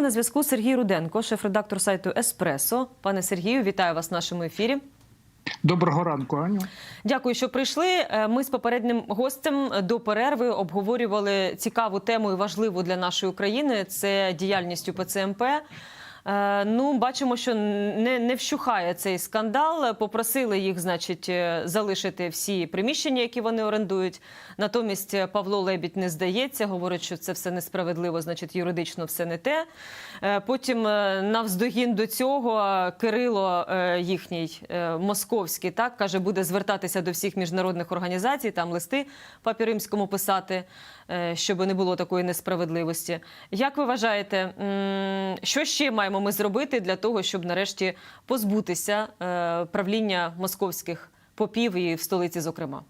На зв'язку Сергій Руденко, шеф-редактор сайту Еспресо. Пане Сергію, вітаю вас в нашому ефірі. Доброго ранку, Аню. Дякую, що прийшли. Е, Ми з попереднім гостем до перерви обговорювали цікаву тему і важливу для нашої України. Це діяльність УПЦ-МП. Е, Ну, бачимо, що не, не вщухає цей скандал. Попросили їх, значить, е, залишити всі приміщення, які вони орендують. Натомість е, Павло Лебідь не здається, говорить, що це все несправедливо, значить, юридично все не те. Е, Потім е, навздогін до цього е, Кирило е, їхній е, московський так каже, буде звертатися до всіх міжнародних організацій, там листи папі римському писати, е, щоб не було такої несправедливості. Як ви вважаєте, що ще маємо ми зробити для того, щоб нарешті позбутися е, правління московських попів і в столиці, зокрема?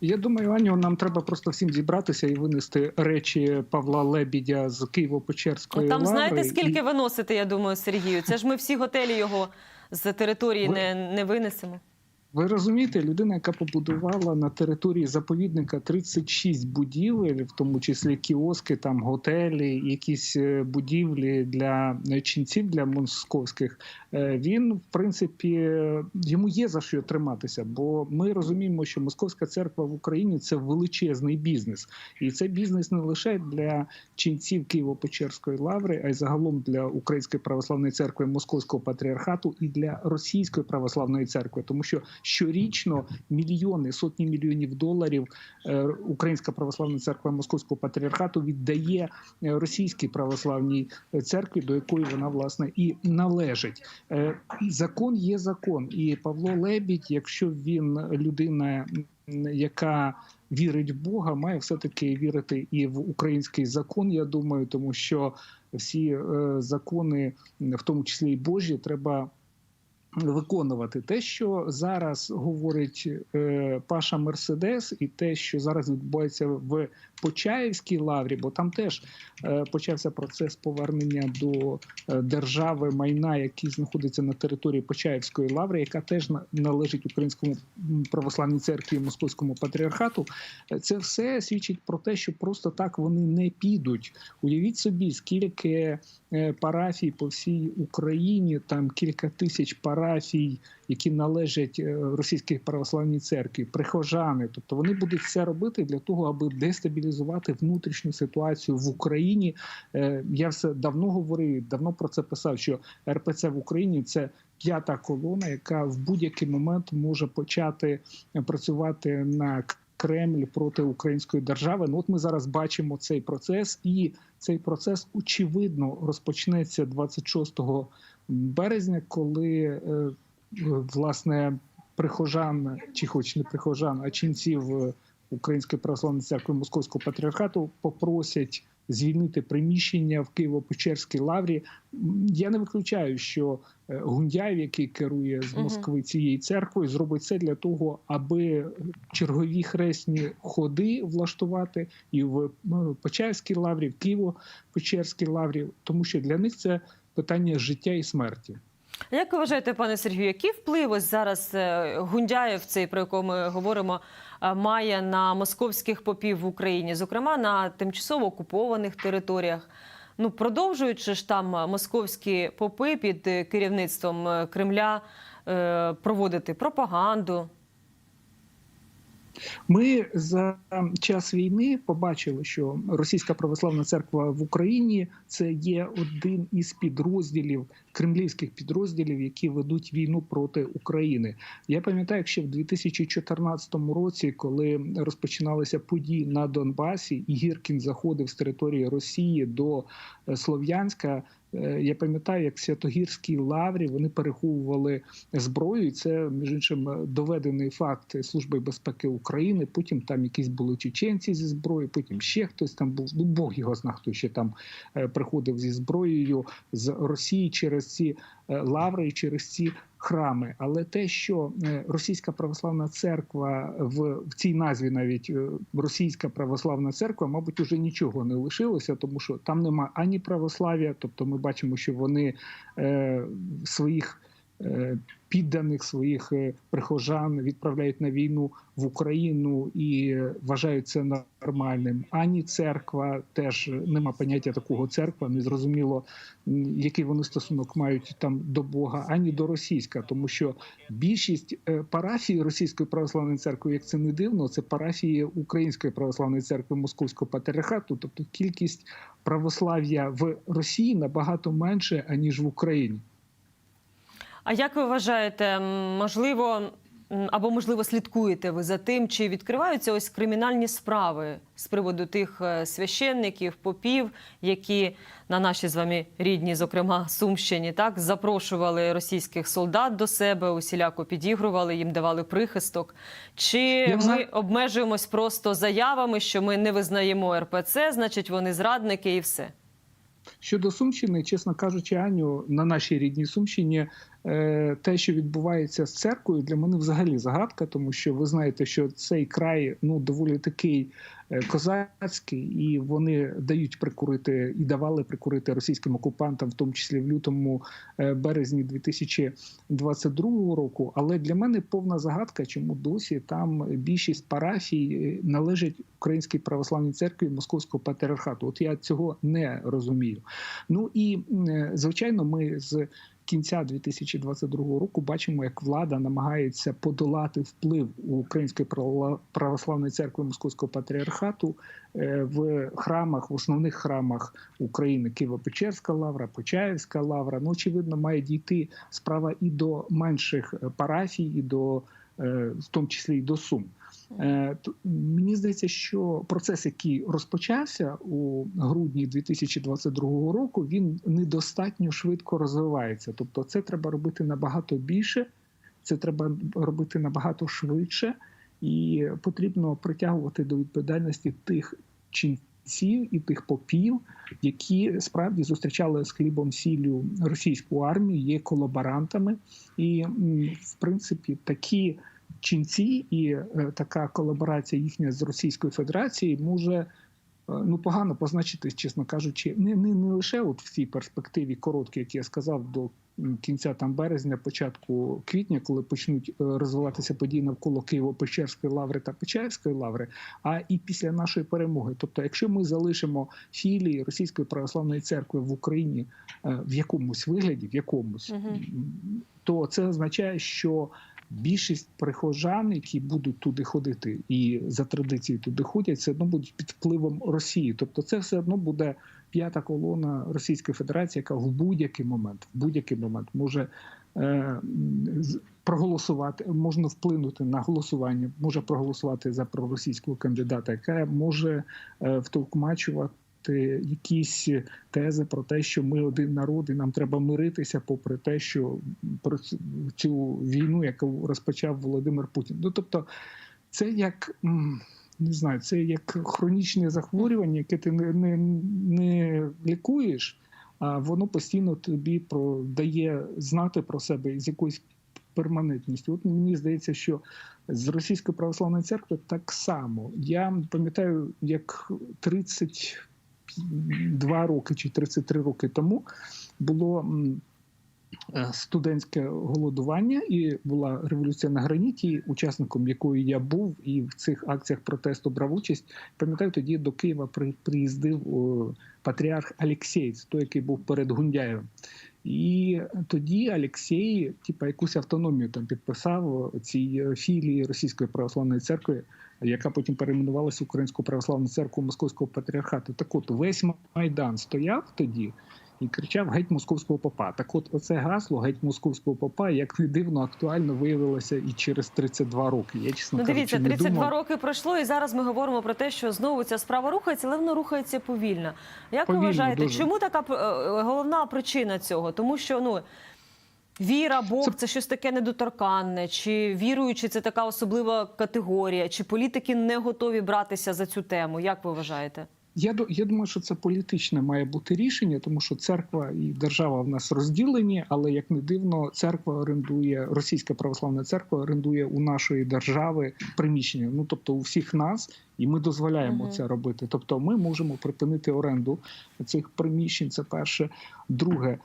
Я думаю, Аню, нам треба просто всім зібратися і винести речі Павла Лебідя з Києво-Печерської там лаври. знаєте, скільки І виносити, я думаю, Сергію? Це ж ми всі готелі його з території Ви- не, не винесемо. Ви розумієте, людина, яка побудувала на території заповідника 36 будівель, в тому числі кіоски, там готелі, якісь е, будівлі для е, ченців для московських. е, Він, в принципі, йому є за що триматися, бо ми розуміємо, що московська церква в Україні це величезний бізнес, і це бізнес не лише для ченців Києво-Печерської лаври, а й загалом для Української православної церкви Московського патріархату і для російської православної церкви, тому що щорічно мільйони, сотні мільйонів доларів е, Українська православна церква Московського патріархату віддає е, російській православній церкві, до якої вона власне і належить. Е, Закон є закон, і Павло Лебідь, якщо він людина, яка вірить в Бога, має все таки вірити і в український закон. Я думаю, тому що всі закони, в тому числі і Божі, треба виконувати те, що зараз говорить е, Паша Мерседес, і те, що зараз відбувається в Почаївській лаврі, бо там теж е, почався процес повернення до е, держави майна, який знаходиться на території Почаївської лаври, яка теж на- належить Українському православній церкві і Московському патріархату. Е, Це все свідчить про те, що просто так вони не підуть. Уявіть собі, скільки парафій по всій Україні, там кілька тисяч парафій, які належать е, російській православній церкві, прихожани. Тобто вони будуть все робити для того, аби дестабілізувати внутрішню ситуацію в Україні. Е, Я все давно говорив, давно про це писав, що РПЦ в Україні це. П'ята колона, яка в будь-який момент може почати працювати на Кремль проти української держави. Ну от ми зараз бачимо цей процес, і цей процес очевидно розпочнеться 26 березня, коли е, власне прихожан, чи хоч не прихожан, а ченців е, Української православної церкви Московського патріархату попросять звільнити приміщення в Києво-Печерській лаврі. Я не виключаю, що е, Гундяєв, який керує з Москви цією церквою, зробить це для того, аби чергові хресні ходи влаштувати і в Почаївській лаврі, в Києво-Печерській лаврі, тому що для них це питання життя і смерті. Як ви вважаєте, пане Сергію, який вплив ось зараз е, Гундяєв, цей про якого ми говоримо, е, має на московських попів в Україні, зокрема на тимчасово окупованих територіях? Ну, продовжуючи ж там московські попи під е, керівництвом Кремля проводити пропаганду? Ми за час війни побачили, що Російська православна церква в Україні це є один із підрозділів кремлівських підрозділів, які ведуть війну проти України. Я пам'ятаю, ще в 2014 році, коли розпочиналися події на Донбасі, і Гіркін заходив з території Росії до е, Слов'янська. Е, Я пам'ятаю, як святогірські лаврі вони переховували зброю. І це між іншим доведений факт Служби безпеки України. Потім там якісь були чеченці зі зброєю, потім ще хтось там був. Ну Бог його зна, хто ще там е, приходив зі зброєю з Росії через ці е, лаври і через ці храми. Але те, що е, Російська православна церква в, в цій назві, навіть е, Російська православна церква, мабуть, уже нічого не лишилося, тому що там нема ані православ'я, тобто ми бачимо, що вони е, своїх підданих своїх е, прихожан відправляють на війну в Україну і е, вважають це нормальним. Ані церква теж нема поняття такого церква. Не зрозуміло, який вони стосунок мають там до Бога, ані до російська, тому що більшість е, парафій Російської православної церкви, як це не дивно, це парафії Української православної церкви Московського патріархату, тобто кількість православ'я в Росії набагато менше аніж в Україні. А як ви вважаєте, можливо, або можливо слідкуєте ви за тим, чи відкриваються ось кримінальні справи з приводу тих е, священників, попів, які на наші з вами рідні, зокрема Сумщині, так запрошували російських солдат до себе, усіляко підігрували, їм давали прихисток? Чи Я ми знаю- обмежуємось просто заявами, що ми не визнаємо РПЦ, значить вони зрадники і все? Щодо Сумщини, чесно кажучи, Аню, на нашій рідній Сумщині е, те, що відбувається з церквою, для мене взагалі загадка, тому що ви знаєте, що цей край ну доволі такий козацький, і вони дають прикурити і давали прикурити російським окупантам, в тому числі в лютому е, березні 2022 року. Але для мене повна загадка, чому досі там більшість парафій е, належать Українській православній церкві Московського патріархату. От я цього не розумію. Ну і е, звичайно, ми з кінця 2022 року бачимо, як влада намагається подолати вплив Української православної церкви Московського патріархату е, в храмах, в основних храмах України Києво-Печерська лавра, Почаївська лавра. Ну очевидно, має дійти справа і до менших е, парафій, і до в тому числі і до Сум. Е, Мені здається, що процес, який розпочався у грудні 2022 року, він недостатньо швидко розвивається. Тобто, це треба робити набагато більше, це треба робити набагато швидше, і потрібно притягувати до відповідальності тих ченців і тих попів, які справді зустрічали з хлібом сіллю російську армію, є колаборантами, і в принципі такі ченці і е, така колаборація їхня з Російською Федерацією може ну погано позначитись, чесно кажучи, не, не, не лише от в цій перспективі короткій, як я сказав, до кінця там березня, початку квітня, коли почнуть е, розвиватися події навколо Києво-Печерської лаври та Печерської лаври, а і після нашої перемоги. Тобто, якщо ми залишимо філії Російської православної церкви в Україні е, в якомусь вигляді, в якомусь, м, то це означає, що більшість прихожан, які будуть туди ходити, і за традицією туди ходять, все одно будуть під впливом Росії. Тобто, це все одно буде п'ята колона Російської Федерації, яка в будь-який момент, в будь-який момент може е, проголосувати, можна вплинути на голосування, може проголосувати за проросійського кандидата, яка може е, втовкмачувати. Якісь тези про те, що ми один народ, і нам треба миритися, попри те, що про цю- війну, яку розпочав Володимир Путін. Ну тобто, це як не знаю, це як хронічне захворювання, яке ти не, не, не лікуєш, а воно постійно тобі про дає знати про себе з якоюсь перманентністю. От мені здається, що з Російської православної церкви так само. Я пам'ятаю, як 32 роки чи 33 роки тому було. е, Студентське голодування і була революція на граніті, учасником якої я був, і в цих акціях протесту брав участь. Пам'ятаю, тоді до Києва при- приїздив патріарх Алексєєць, той, який був перед Гундяєвим. І тоді Алексій, типа, якусь автономію там підписав цій е, філії Російської православної церкви, яка потім перейменувалася Українською православною церквою Московського патріархату. Так от весь майдан стояв тоді. І кричав геть московського попа. Так, от оце гасло геть московського попа, як не дивно, актуально виявилося і через 32 роки. Я чесно Ну, кажучи, дивіться, не 32 думав. роки пройшло, і зараз ми говоримо про те, що знову ця справа рухається, але вона рухається повільно. Як Повільно ви вважаєте, дуже. чому така е, е, головна причина цього? Тому що ну. Віра, Бог Це- щось таке недоторканне, чи віруючи, це така особлива категорія, чи політики не готові братися за цю тему? Як ви вважаєте? Я я думаю, що це політичне має бути рішення, тому що церква і держава в нас розділені, але як не дивно, церква орендує російська православна церква орендує у нашої держави приміщення. Ну тобто у всіх нас, і ми дозволяємо Мгм. це робити. Тобто, ми можемо припинити оренду цих приміщень. Це перше. Друге,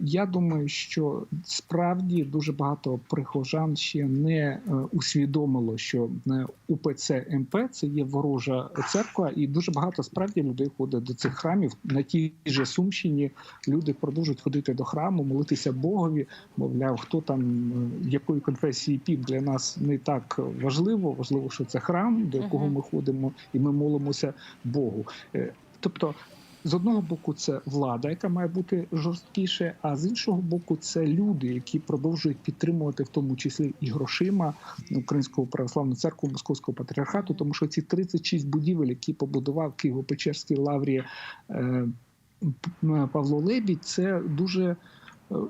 Я думаю, що справді дуже багато прихожан ще не е, усвідомило, що е, УПЦ МП це є ворожа церква, і дуже багато справді людей ходить до цих храмів на тій же Сумщині. Люди продовжують ходити до храму, молитися Богові. Мовляв, хто там е, якої конфесії піп для нас не так важливо. Важливо, що це храм, до якого ми ходимо, і ми молимося Богу. Е, Тобто, з одного боку, це влада, яка має бути жорсткіше, а з іншого боку, це люди, які продовжують підтримувати, в тому числі і грошима Українського православну церкву Московського патріархату, тому що ці 36 будівель, які побудував Києво-Печерській лаврі е, Павло Лебідь, це дуже.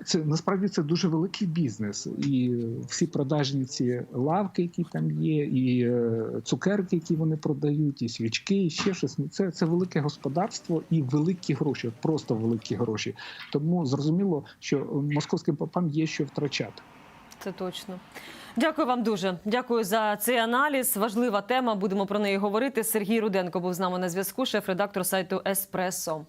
Це насправді це дуже великий бізнес, і всі продажні ці лавки, які там є, і е, цукерки, які вони продають, і свічки, і ще щось. Ну, Це, це велике господарство і великі гроші, просто великі гроші. Тому зрозуміло, що московським попам є що втрачати. Це точно. Дякую вам дуже. Дякую за цей аналіз. Важлива тема. Будемо про неї говорити. Сергій Руденко був з нами на зв'язку, шеф-редактор сайту Еспресо.